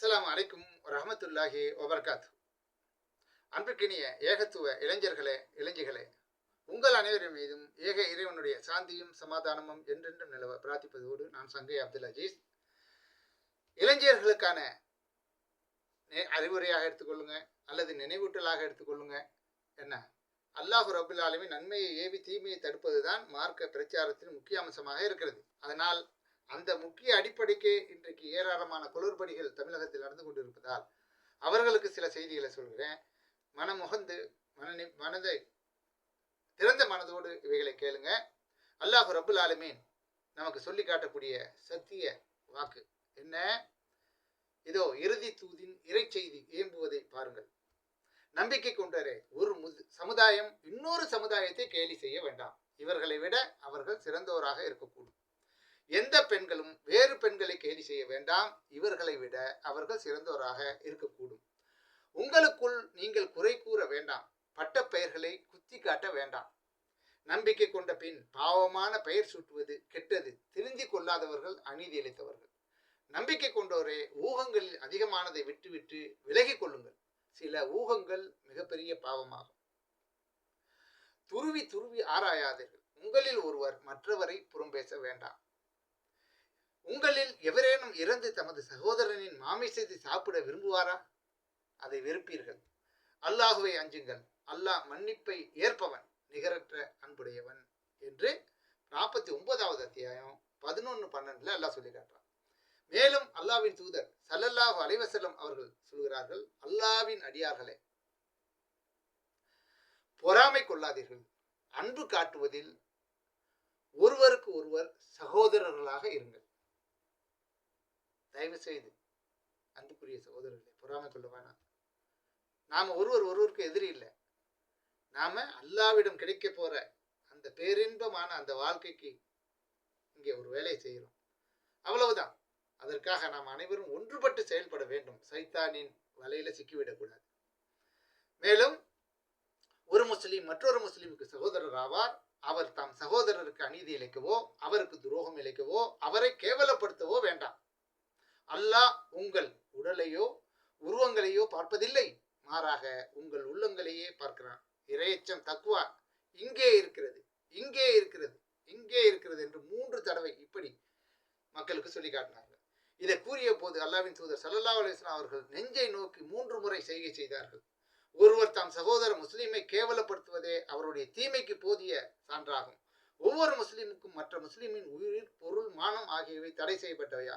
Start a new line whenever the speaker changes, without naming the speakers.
அஸ்லாம் அலைக்கும் ரஹமத்துல்லாஹி வபர்காத் அன்புக்கினிய ஏகத்துவ இளைஞர்களே இளைஞர்களே உங்கள் அனைவரின் மீதும் ஏக இறைவனுடைய சாந்தியும் சமாதானமும் என்றென்றும் நிலவ பிரார்த்திப்பதோடு நான் சங்கை அப்துல் அஜீஸ். இளைஞர்களுக்கான அறிவுரையாக எடுத்துக்கொள்ளுங்க அல்லது நினைவூட்டலாக எடுத்துக்கொள்ளுங்க என்ன? அல்லாஹு ரபுல் நன்மையை ஏவி தீமையை தடுப்பதுதான் மார்க்க பிரச்சாரத்தின் முக்கிய அம்சமாக இருக்கிறது. அதனால் அந்த முக்கிய அடிப்படைக்கே இன்றைக்கு ஏராளமான குளறுபடிகள் தமிழகத்தில் நடந்து கொண்டிருப்பதால் அவர்களுக்கு சில செய்திகளை சொல்கிறேன். மனமுகந்து மன மனதை திறந்த மனதோடு இவைகளை கேளுங்க. அல்லாஹ் ரபுல் ஆலமீன் நமக்கு சொல்லி காட்டக்கூடிய சத்திய வாக்கு என்ன? இதோ இறுதி தூதின் இறைச்செய்தி ஏம்புவதை பாருங்கள். நம்பிக்கை கொண்டரே ஒரு முது சமுதாயம் இன்னொரு சமுதாயத்தை கேலி செய்ய வேண்டாம். இவர்களை விட அவர்கள் சிறந்தோராக இருக்கக்கூடும். எந்த பெண்களும் வேறு பெண்களை கேலி செய்ய வேண்டாம். இவர்களை விட அவர்கள் சிறந்தவராக இருக்கக்கூடும். உங்களுக்குள் நீங்கள் குறை கூற வேண்டாம். பட்ட பெயர்களை குத்தி காட்ட வேண்டாம். நம்பிக்கை கொண்ட பின் பாவமான பெயர் சூட்டுவது கெட்டது. திருந்தி கொள்ளாதவர்கள் அநீதி இழைத்தவர்கள் நம்பிக்கை கொண்டோரே ஊகங்களில் அதிகமானதை விட்டுவிட்டு விலகி கொள்ளுங்கள். சில ஊகங்கள் மிகப்பெரிய பாவமாகும். துருவி துருவி ஆராயாதீர்கள். உங்களில் ஒருவர் மற்றவரை புறம்பேச வேண்டாம். உங்களில் எவரேனும் இறந்து தமது சகோதரனின் மாமிசத்தை சாப்பிட விரும்புவாரா? அதை வெறுப்பீர்கள். அல்லாஹுவை அஞ்சுங்கள். அல்லாஹ் மன்னிப்பை ஏற்பவன் நிகரற்ற அன்புடையவன் என்று நாற்பத்தி ஒன்பதாவது அத்தியாயம் பதினொன்று பன்னெண்டுல அல்லாஹ் சொல்லி காட்டுறான். மேலும் அல்லாஹ்வின் தூதர் சல்லல்லாஹ் அலைவசல்லம் அவர்கள் சொல்கிறார்கள் அல்லாஹ்வின் அடியார்களே பொறாமை கொள்ளாதீர்கள். அன்பு காட்டுவதில் ஒருவருக்கு ஒருவர் சகோதரர்களாக இருங்கள். தயவு செய்து அன்புக்குரிய சகோதரர்களே பொறாமை கொள்ள வேணாம். நாம் ஒருவர் ஒருவருக்கு எதிரி இல்லை. நாம் அல்லாவிடம் கிடைக்க போகிற அந்த பேரின்பமான அந்த வாழ்க்கைக்கு இங்கே ஒரு வேலையை செய்கிறோம். அவ்வளவுதான். அதற்காக நாம் அனைவரும் ஒன்றுபட்டு செயல்பட வேண்டும். சைத்தானின் வலையில சிக்கிவிடக்கூடாது மேலும் ஒரு முஸ்லீம் மற்றொரு முஸ்லீமுக்கு சகோதரர் ஆவார். அவர் தாம் சகோதரருக்கு அநீதி இழைக்கவோ அவருக்கு துரோகம் இழைக்கவோ அவரை கேவலப்படுத்தவோ வேண்டாம். அல்லாஹ் உங்கள் உடலையோ உருவங்களையோ பார்ப்பதில்லை. மாறாக உங்கள் உள்ளங்களையே பார்க்கிறான். இரையச்சம் தக்குவா இங்கே இருக்கிறது இங்கே இருக்கிறது இங்கே இருக்கிறது என்று மூன்று தடவை இப்படி மக்களுக்கு சொல்லி காட்டினார்கள். இதை கூறிய போது அல்லாவின் தூதர் சல்லல்லாஹு அலிஸ்லாம் அவர்கள் நெஞ்சை நோக்கி மூன்று முறை செய்கை செய்தார்கள். ஒருவர் தாம் சகோதர முஸ்லீமை கேவலப்படுத்துவதே அவருடைய தீமைக்கு போதிய சான்றாகும். ஒவ்வொரு முஸ்லீமுக்கும் மற்ற முஸ்லீமின் உயிர் பொருள் மானம் ஆகியவை தடை செய்யப்பட்டவையாகும்.